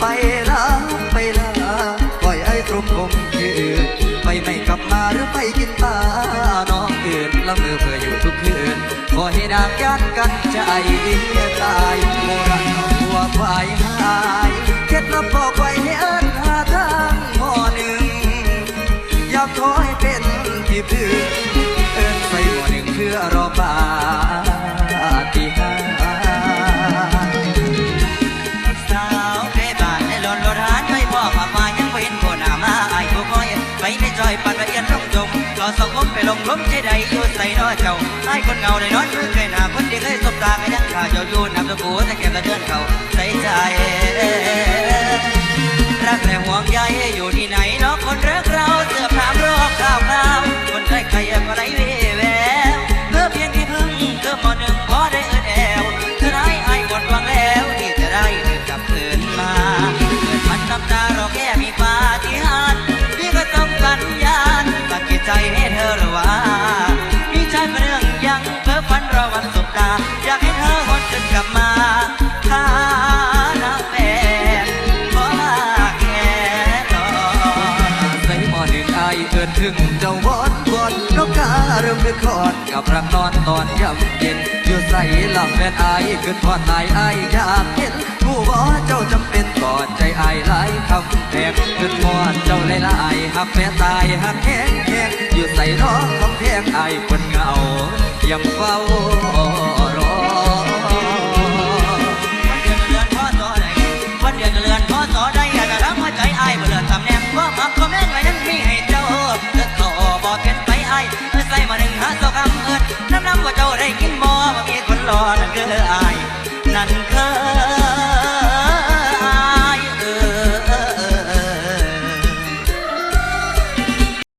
ไปลาไปลาปล่อยไอ้ตรงคงคือไปไม่กลับมาหรือไปกินตาน้องอื่นละเมอเพื่ออยู่ทุกคืนขอให้นางยันกันใจตายโมรันหัวควายหายเคล็ดลับบอกไว้ให้เอิญหาทางพอหนึ่งอยากขอให้เป็นที่พึ่ง งผมไปลงล้มใจใดอยู่ใส่น้อเจ้าไอ้คนเงาได้นอนมือเคยหนาคนที่เคยสบตา เอินถึงเจ้าวอนวอนนกกาเริ่มเป็นคอนกับรักนอนตอนย่ำเย็นอยู่ใส่ลังแฟนอายขึ้นทอดนายอายอยากเห็นผู้บ่เจ้าจำเป็นกอนใจอายหลายคำแพงขึ้นทอดเจ้าหลายลหักแม่ตายหักแข็งแข็งอยู่ใส่น้องคำแพงอายคนเหงายังเฝ้า ไอ้เพื่อใส่มาหนึ่งหาสองคำเอิญน้ำน้ำว่าเจ้าได้กินบ่บ่มีคนหลอน